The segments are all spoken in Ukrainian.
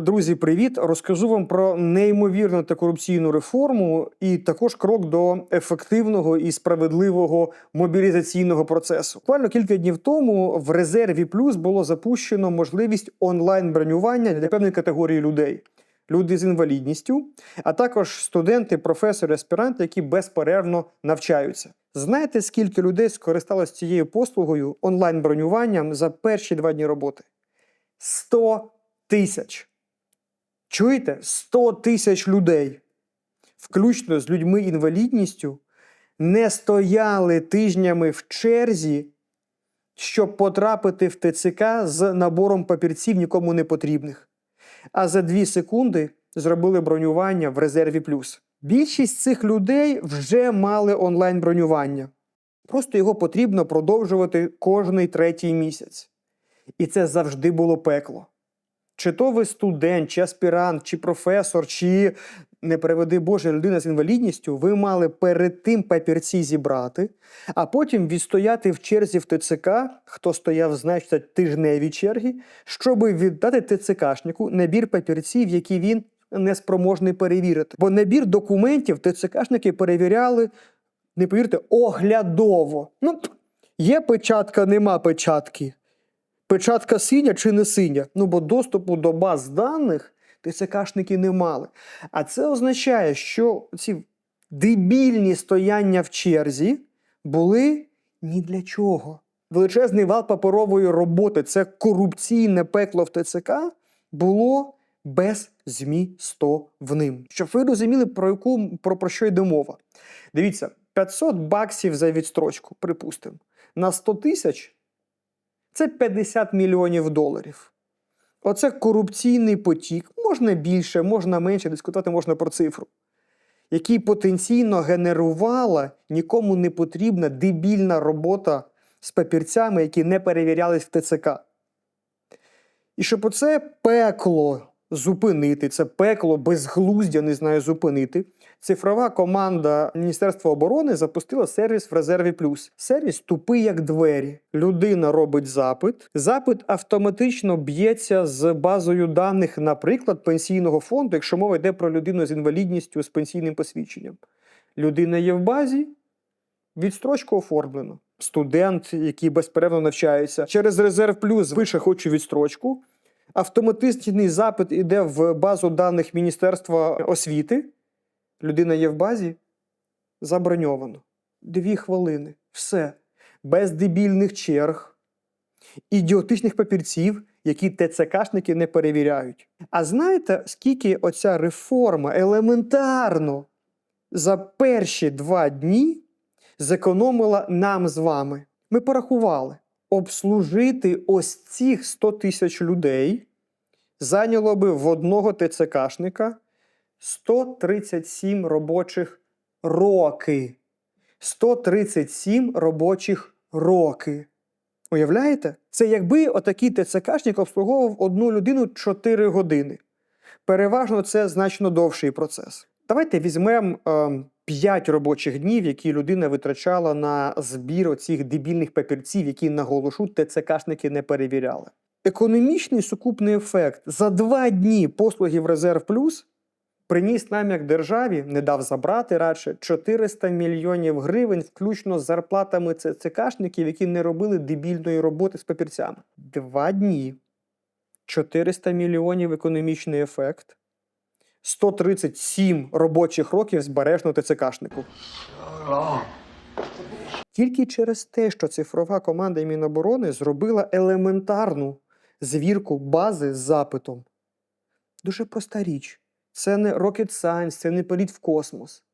Друзі, привіт! Розкажу вам про неймовірну та корупційну реформу і також крок до ефективного і справедливого мобілізаційного процесу. Буквально кілька днів тому в резерві плюс було запущено можливість онлайн бронювання для певної категорії людей. Люди з інвалідністю, а також студенти, професори, аспіранти, які безперервно навчаються. Знаєте, скільки людей скористалось цією послугою онлайн бронюванням за перші два дні роботи? 100 тисяч. Чуєте? 100 тисяч людей, включно з людьми інвалідністю, не стояли тижнями в черзі, щоб потрапити в ТЦК з набором папірців нікому не потрібних. А за 2 секунди зробили бронювання в резерві плюс. Більшість цих людей вже мали онлайн бронювання. Просто його потрібно продовжувати кожний третій місяць. І це завжди було пекло. Чи то ви студент, чи аспірант, чи професор, чи не приведи Боже людина з інвалідністю, ви мали перед тим папірці зібрати, а потім відстояти в черзі в ТЦК, хто стояв, значить, тижневі черги, щоб віддати ТЦКшнику набір папірців, які він неспроможний перевірити. Бо набір документів ТЦКшники перевіряли, не повірте, оглядово. Ну, є печатка, нема печатки печатка синя чи не синя. Ну бо доступу до баз даних ТЦКшники не мали. А це означає, що ці дебільні стояння в черзі були ні для чого. Величезний вал паперової роботи, це корупційне пекло в ТЦК, було беззмістовним. Щоб ви розуміли, про яку про, про що йде мова. Дивіться, 500 баксів за відстрочку, припустимо, на 100 тисяч це 50 мільйонів доларів. Оце корупційний потік. Можна більше, можна менше, дискутувати можна про цифру, який потенційно генерувала нікому не потрібна дебільна робота з папірцями, які не перевірялись в ТЦК. І щоб оце пекло зупинити, це пекло безглуздя, не знаю, зупинити. Цифрова команда Міністерства оборони запустила сервіс в резерві плюс. Сервіс тупий як двері. Людина робить запит. Запит автоматично б'ється з базою даних, наприклад, пенсійного фонду, якщо мова йде про людину з інвалідністю з пенсійним посвідченням. Людина є в базі, відстрочку оформлено. Студент, який безперервно навчається, через резерв плюс пише хочу відстрочку. Автоматичний запит іде в базу даних Міністерства освіти. Людина є в базі, заброньовано. Дві хвилини. Все. Без дебільних черг, ідіотичних папірців, які ТЦКшники не перевіряють. А знаєте, скільки оця реформа елементарно за перші два дні зекономила нам з вами? Ми порахували. Обслужити ось цих 100 тисяч людей зайняло би в одного ТЦКшника 137 робочих роки. 137 робочих роки. Уявляєте? Це якби отакий ТЦКшник обслуговував одну людину 4 години. Переважно це значно довший процес. Давайте візьмемо е, 5 робочих днів, які людина витрачала на збір оцих дебільних папірців, які наголошу ТЦКшники не перевіряли. Економічний сукупний ефект за 2 дні послуги в резерв плюс приніс нам як державі, не дав забрати радше 400 мільйонів гривень, включно з зарплатами ЦКшників, які не робили дебільної роботи з папірцями. Два дні, 400 мільйонів економічний ефект, 137 робочих років збережно ТЦКшнику. Тільки через те, що цифрова команда Міноборони зробила елементарну звірку бази з запитом. Дуже проста річ. Це не rocket science, це не політ в космос.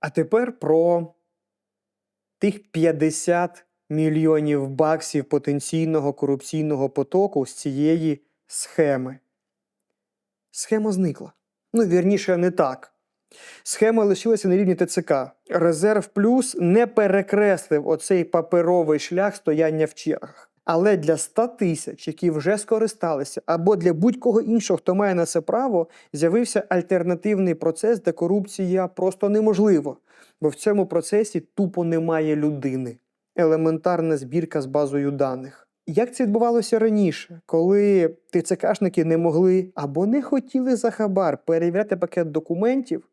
А тепер про тих 50 мільйонів баксів потенційного корупційного потоку з цієї схеми. Схема зникла. Ну, вірніше, не так. Схема лишилася на рівні ТЦК. Резерв плюс не перекреслив оцей паперовий шлях стояння в чергах. Але для 100 тисяч, які вже скористалися, або для будь-кого іншого, хто має на це право, з'явився альтернативний процес, де корупція просто неможлива, бо в цьому процесі тупо немає людини. Елементарна збірка з базою даних. Як це відбувалося раніше, коли ТЦКшники не могли або не хотіли за хабар перевіряти пакет документів,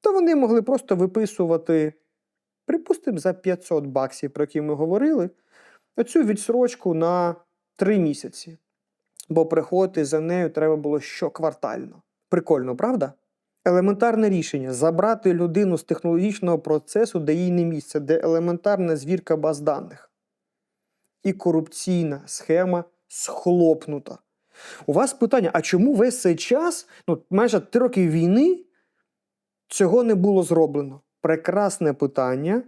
то вони могли просто виписувати, припустимо, за 500 баксів, про які ми говорили, оцю відсрочку на 3 місяці. Бо приходити за нею треба було щоквартально. Прикольно, правда? Елементарне рішення забрати людину з технологічного процесу, де їй не місце, де елементарна звірка баз даних. І корупційна схема схлопнута. У вас питання: а чому весь цей час, ну майже три роки війни, цього не було зроблено? Прекрасне питання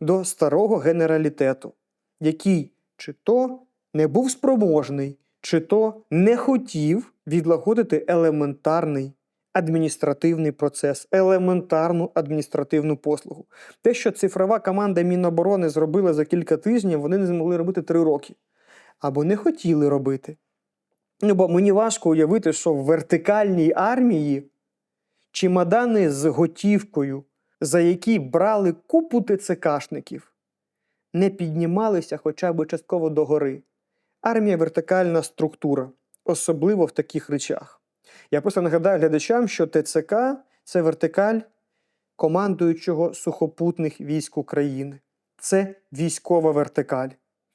до старого генералітету, який чи то не був спроможний, чи то не хотів відлагодити елементарний адміністративний процес, елементарну адміністративну послугу. Те, що цифрова команда Міноборони зробила за кілька тижнів, вони не змогли робити три роки. Або не хотіли робити. Ну, бо мені важко уявити, що в вертикальній армії чемодани з готівкою, за які брали купу ТЦКшників, не піднімалися хоча б частково догори. Армія вертикальна структура, особливо в таких речах. Я просто нагадаю глядачам, що ТЦК це вертикаль командуючого сухопутних військ України. Це військова вертикаль.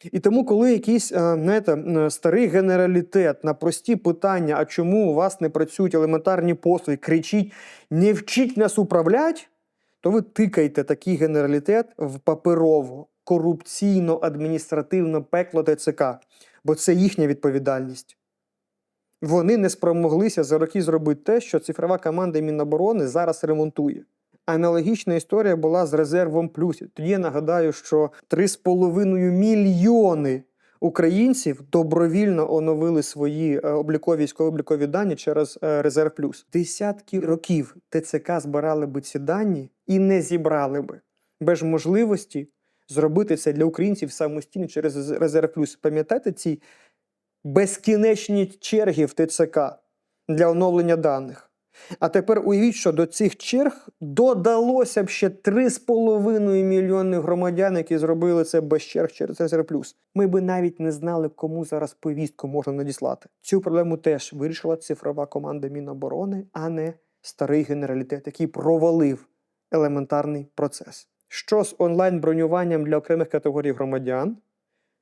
І тому, коли якийсь е, знаєте, е, старий генералітет на прості питання, а чому у вас не працюють елементарні послуги, кричить: не вчіть нас управляти, то ви тикаєте такий генералітет в паперово, корупційно, адміністративно пекло ТЦК, бо це їхня відповідальність. Вони не спромоглися за роки зробити те, що цифрова команда Міноборони зараз ремонтує. Аналогічна історія була з резервом плюс. Тоді я нагадаю, що 3,5 мільйони українців добровільно оновили свої е, облікові військово-облікові дані через е, резерв плюс. Десятки років ТЦК збирали би ці дані і не зібрали би без можливості зробити це для українців самостійно через резерв плюс. Пам'ятаєте ці безкінечні черги в ТЦК для оновлення даних? А тепер уявіть, що до цих черг додалося б ще 3,5 мільйони громадян, які зробили це без черг через СР+. Ми би навіть не знали, кому зараз повістку можна надіслати. Цю проблему теж вирішила цифрова команда Міноборони, а не старий генералітет, який провалив елементарний процес. Що з онлайн-бронюванням для окремих категорій громадян?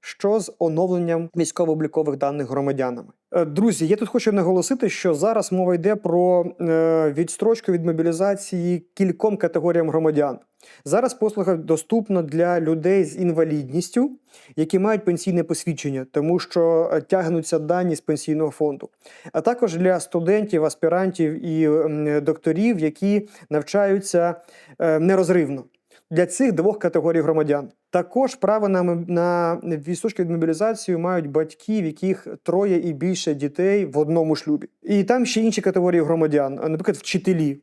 Що з оновленням військово-облікових даних громадянами. Е, Друзі, я тут хочу наголосити, що зараз мова йде про е, відстрочку від мобілізації кільком категоріям громадян. Зараз послуга доступна для людей з інвалідністю, які мають пенсійне посвідчення, тому що е, тягнуться дані з пенсійного фонду, а також для студентів, аспірантів і докторів, які навчаються нерозривно. Для цих двох категорій громадян також право на, на відстрочку від мобілізацію мають батьки, в яких троє і більше дітей в одному шлюбі. І там ще інші категорії громадян, наприклад, вчителі.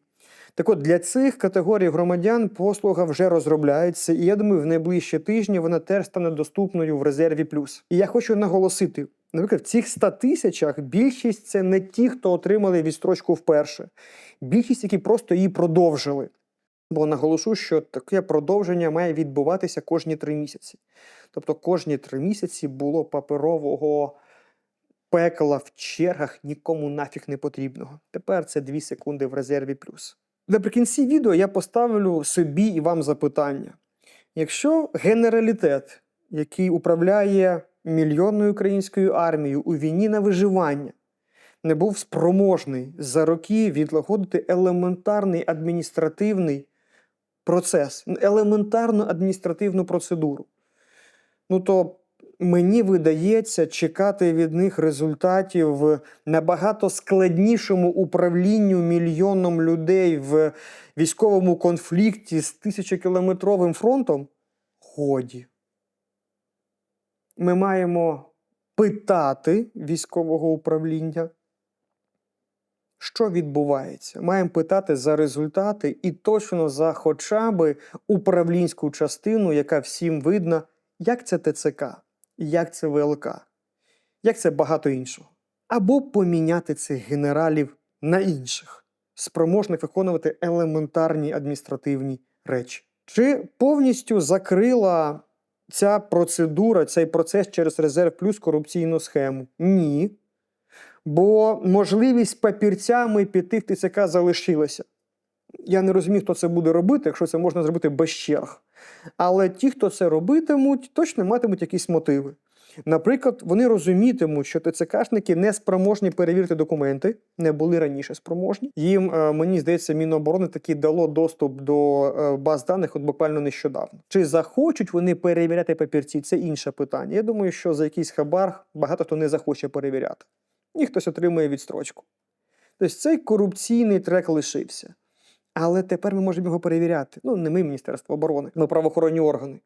Так от для цих категорій громадян послуга вже розробляється, і я думаю, в найближчі тижні вона теж стане доступною в резерві плюс. І я хочу наголосити: наприклад, в цих 100 тисячах більшість це не ті, хто отримали відстрочку вперше, більшість, які просто її продовжили. Бо наголошу, що таке продовження має відбуватися кожні три місяці. Тобто кожні три місяці було паперового пекла в чергах нікому нафіг не потрібного. Тепер це 2 секунди в резерві плюс. Наприкінці відео я поставлю собі і вам запитання. Якщо генералітет, який управляє мільйонною українською армією у війні на виживання, не був спроможний за роки відлагодити елементарний адміністративний процес, елементарну адміністративну процедуру. Ну то мені видається чекати від них результатів в набагато складнішому управлінню мільйоном людей в військовому конфлікті з тисячокілометровим фронтом. Годі. Ми маємо питати військового управління, що відбувається. Маємо питати за результати і точно за хоча б управлінську частину, яка всім видна, як це ТЦК, як це ВЛК, як це багато іншого. Або поміняти цих генералів на інших, спроможних виконувати елементарні адміністративні речі. Чи повністю закрила ця процедура, цей процес через резерв плюс корупційну схему? Ні. Бо можливість папірцями піти в ТЦК залишилася. Я не розумію, хто це буде робити, якщо це можна зробити без черг. Але ті, хто це робитимуть, точно матимуть якісь мотиви. Наприклад, вони розумітимуть, що ТЦКшники не спроможні перевірити документи, не були раніше спроможні. Їм, е, мені здається, Міноборони таки дало доступ до е, баз даних от буквально нещодавно. Чи захочуть вони перевіряти папірці? Це інше питання. Я думаю, що за якийсь хабар багато хто не захоче перевіряти. І хтось отримує відстрочку. Тобто цей корупційний трек лишився. Але тепер ми можемо його перевіряти. Ну, не ми, Міністерство оборони, ми правоохоронні органи.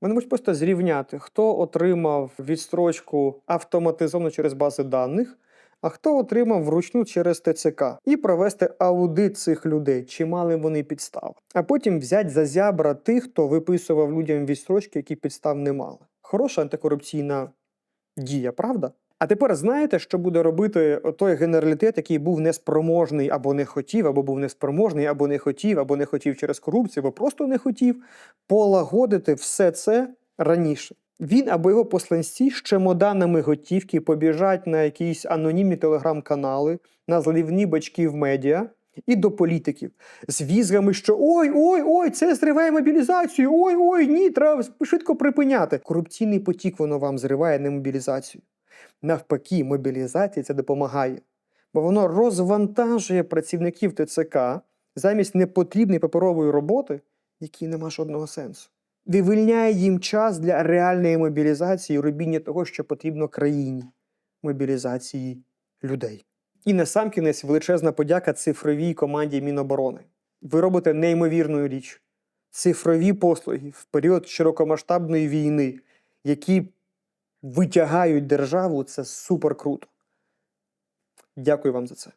Вони можуть просто зрівняти, хто отримав відстрочку автоматизовано через бази даних, а хто отримав вручну через ТЦК, і провести аудит цих людей, чи мали вони підстав. А потім взяти за зябра тих, хто виписував людям відстрочки, які підстав не мали. Хороша антикорупційна дія, правда? А тепер знаєте, що буде робити той генералітет, який був неспроможний або не хотів, або був неспроможний, або не хотів, або не хотів через корупцію, або просто не хотів полагодити все це раніше. Він або його посланці з чемоданами готівки побіжать на якісь анонімні телеграм-канали, на зливні бачки в медіа і до політиків з візгами, що ой, ой, ой, це зриває мобілізацію, ой, ой, ні, треба швидко припиняти. Корупційний потік воно вам зриває не мобілізацію. Навпаки, мобілізація це допомагає, бо воно розвантажує працівників ТЦК замість непотрібної паперової роботи, якій нема жодного сенсу. Вивільняє їм час для реальної мобілізації, робіння того, що потрібно країні мобілізації людей. І на сам кінець величезна подяка цифровій команді Міноборони. Ви робите неймовірну річ. Цифрові послуги в період широкомасштабної війни, які витягають державу, це супер круто. Дякую вам за це.